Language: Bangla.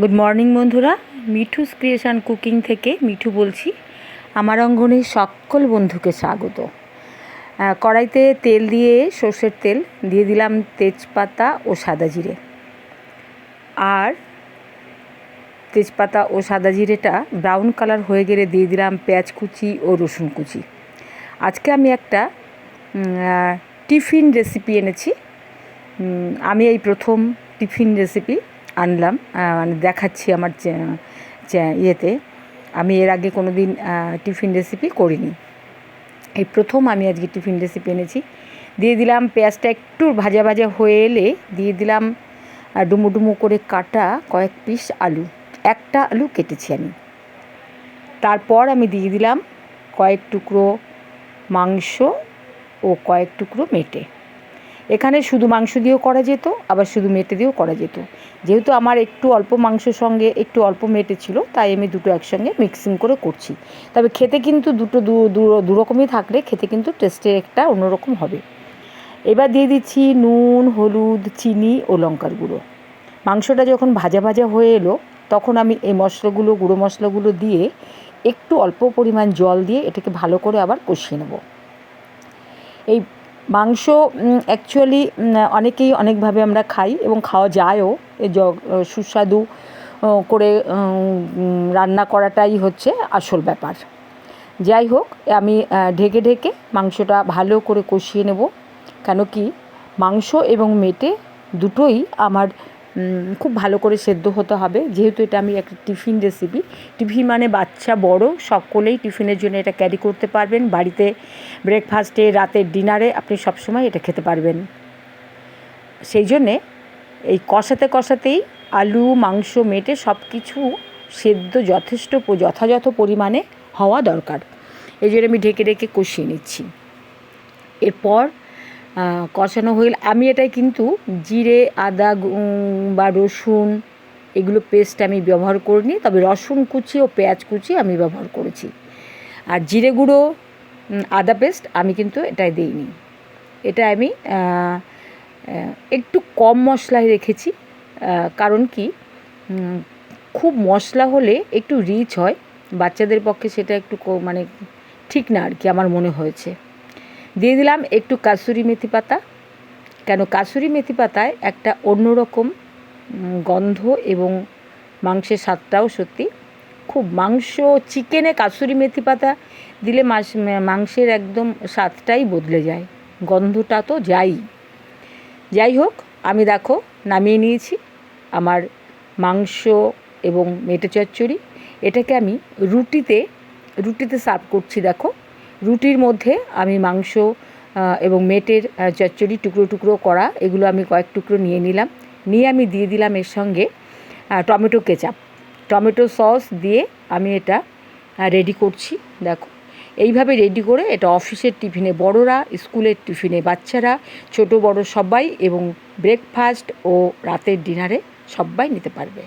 গুড মর্নিং বন্ধুরা। মিঠুস ক্রিয়েশন কুকিং থেকে মিঠু বলছি। আমার অঙ্গনে সকল বন্ধুকে স্বাগত। কড়াইতে তেল দিয়ে সর্ষের তেল, দিয়ে দিলাম তেজপাতা ও সাদা জিরে। আর তেজপাতা ও সাদা জিরেটা ব্রাউন কালার হয়ে গেলে দিয়ে দিলাম পেঁয়াজ কুচি ও রসুন কুচি। আজকে আমি একটা টিফিন রেসিপি এনেছি। আমি এই প্রথম টিফিন রেসিপি আনলাম মানে দেখাচ্ছি আমার ইয়েতে। আমি এর আগে কোনো দিন টিফিন রেসিপি করিনি। এই প্রথম আমি আজকে টিফিন রেসিপি এনেছি। দিয়ে দিলাম পেঁয়াজটা একটু ভাজা ভাজা হয়ে এলে দিয়ে দিলাম ডুমো ডুমো করে কাটা কয়েক পিস আলু। একটা আলু কেটেছি আমি। তারপর আমি দিয়ে দিলাম কয়েক টুকরো মাংস ও কয়েক টুকরো মেটে। এখানে শুধু মাংস দিয়েও করা যেত, আবার শুধু মেটে দিয়েও করা যেত। যেহেতু আমার একটু অল্প মাংসের সঙ্গে একটু অল্প মেটে ছিল, তাই আমি দুটো একসঙ্গে মিক্সিং করে করছি। তবে খেতে কিন্তু দুটো দু রকমই থাকলে খেতে কিন্তু টেস্টের একটা অন্যরকম হবে। এবার দিয়ে দিচ্ছি নুন, হলুদ, চিনি ও লঙ্কার গুঁড়ো। মাংসটা যখন ভাজা ভাজা হয়ে এলো, তখন আমি এই মশলাগুলো, গুঁড়ো মশলাগুলো দিয়ে একটু অল্প পরিমাণ জল দিয়ে এটাকে ভালো করে আবার কষিয়ে নেব। এই মাংস অ্যাকচুয়ালি অনেকেই অনেকভাবে আমরা খাই এবং খাওয়া যায়ও। এ সুস্বাদু করে রান্না করাটাই হচ্ছে আসল ব্যাপার। যাই হোক, আমি ঢেকে ঢেকে মাংসটা ভালো করে কষিয়ে নেব। কেন কি মাংস এবং মেটে দুটোই আমার খুব ভালো করে সেদ্ধ হতে হবে। যেহেতু এটা আমি একটা টিফিন রেসিপি টিফিন মানে বাচ্চা বড়, সকলেই টিফিনের জন্য এটা ক্যারি করতে পারবেন। বাড়িতে ব্রেকফাস্টে রাতের ডিনারে আপনি সবসময় এটা খেতে পারবেন। সেই জন্যে এই কষাতে কষাতেই আলু, মাংস, মেটে সব কিছু সেদ্ধ যথেষ্ট যথাযথ পরিমাণে হওয়া দরকার। এই জন্য আমি ঢেকে ঢেকে কষিয়ে নিচ্ছি। এরপর কষানো গেলে আমি এটাই কিন্তু জিরে, আদা বা রসুন, এগুলো পেস্ট আমি ব্যবহার করিনি, তবে রসুন কুচি ও পেঁয়াজ কুচি আমি ব্যবহার করেছি। আর জিরে গুঁড়ো আদা পেস্ট আমি কিন্তু এটাই দিইনি। এটা আমি একটু কম মশলায় রেখেছি কারণ কি খুব মশলা হলে একটু রিচ হয়, বাচ্চাদের পক্ষে সেটা একটু মানে ঠিক না আর কি, আমার মনে হয়েছে। দিয়ে দিলাম একটু কাসুরি মেথি পাতা। কেন কাসুরি মেথি পাতায় একটা অন্যরকম গন্ধ এবং মাংসের স্বাদটাও সত্যি। খুব মাংস চিকেনে কাসুরি মেথি পাতা দিলে মাস, মাংসের একদম স্বাদটাই বদলে যায়, গন্ধটা তো যাই যাই হোক, আমি দেখো নামিয়ে নিয়েছি আমার মাংস এবং মেটে চচ্চড়ি। এটাকে আমি রুটিতে রুটিতে সার্ভ করছি দেখো। রুটির মধ্যে আমি মাংস এবং মেটের চচ্চড়ি টুকরো টুকরো করা, এগুলো আমি কয়েক টুকরো নিয়ে নিলাম। নিয়ে আমি দিয়ে দিলাম এর সঙ্গে টমেটো কেচাপ। টমেটো সস দিয়ে আমি এটা রেডি করছি, দেখো। এইভাবে রেডি করে এটা অফিসের টিফিনে, বড়রা, স্কুলের টিফিনে, বাচ্চারা, ছোট, বড় সবাই এবং ব্রেকফাস্ট ও রাতের ডিনারে সবাই নিতে পারবে।